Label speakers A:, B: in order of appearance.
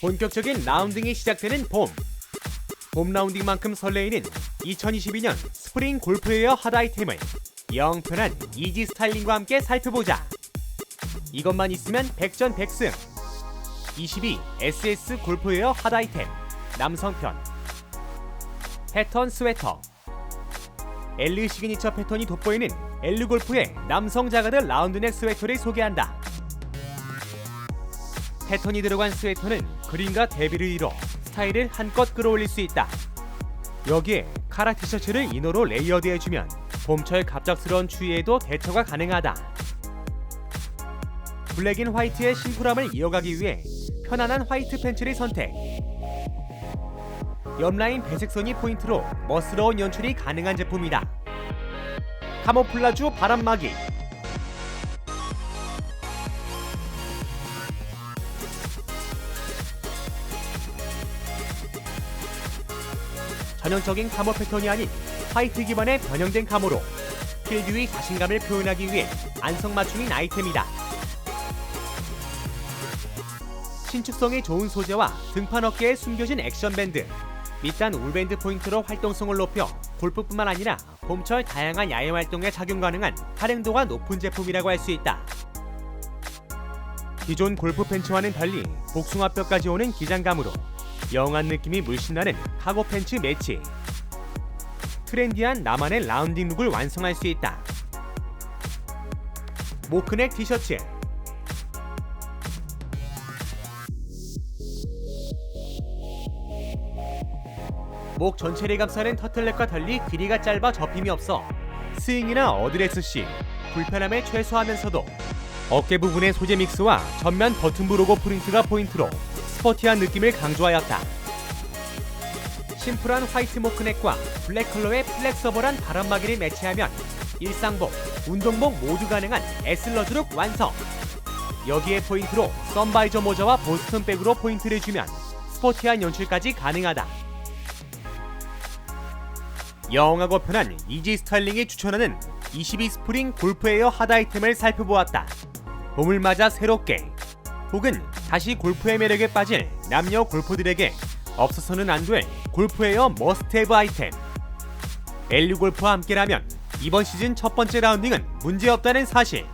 A: 본격적인 라운딩이 시작되는 봄. 봄 라운딩만큼 설레이는 2022년 스프링 골프웨어 핫 아이템을 영 편한 이지 스타일링과 함께 살펴보자. 이것만 있으면 백전백승. 22 SS 골프웨어 핫 아이템 남성편 패턴 스웨터 엘르 시그니처 패턴이 돋보이는 엘르 골프의 남성 자가들 라운드넥 스웨터를 소개한다. 패턴이 들어간 스웨터는 그림과 대비를 이뤄 스타일을 한껏 끌어올릴 수 있다. 여기에 카라 티셔츠를 이너로 레이어드해주면 봄철 갑작스러운 추위에도 대처가 가능하다. 블랙인 화이트의 심플함을 이어가기 위해 편안한 화이트 팬츠를 선택. 옆라인 배색선이 포인트로 멋스러운 연출이 가능한 제품이다. 카모플라주 바람막이 전형적인 카모 패턴이 아닌 화이트 기반의 변형된 카모로 필드 위 자신감을 표현하기 위해 안성맞춤인 아이템이다. 신축성이 좋은 소재와 등판 어깨에 숨겨진 액션 밴드, 밑단 울밴드 포인트로 활동성을 높여 골프뿐만 아니라 봄철 다양한 야외 활동에 착용 가능한 활용도가 높은 제품이라고 할 수 있다. 기존 골프 팬츠와는 달리 복숭아뼈까지 오는 기장감으로 영한 느낌이 물씬 나는 카고 팬츠 매치. 트렌디한 나만의 라운딩 룩을 완성할 수 있다. 모크넥 티셔츠, 목 전체를 감싸는 터틀넥과 달리 길이가 짧아 접힘이 없어 스윙이나 어드레스 시 불편함을 최소화하면서도 어깨 부분의 소재 믹스와 전면 버튼부 로고 프린트가 포인트로 스포티한 느낌을 강조하였다. 심플한 화이트 모크넥과 블랙 컬러의 플렉서블한 바람막이를 매치하면 일상복, 운동복 모두 가능한 에슬러드룩 완성. 여기에 포인트로 썬바이저 모자와 보스턴 백으로 포인트를 주면 스포티한 연출까지 가능하다. 영하고 편한 이지 스타일링이 추천하는 22 스프링 골프웨어 핫 아이템을 살펴보았다. 봄을 맞아 새롭게 혹은 다시 골프의 매력에 빠질 남녀 골퍼들에게 없어서는 안 될 골프웨어 머스트헤브 아이템. 엘류 골프와 함께라면 이번 시즌 첫 번째 라운딩은 문제없다는 사실.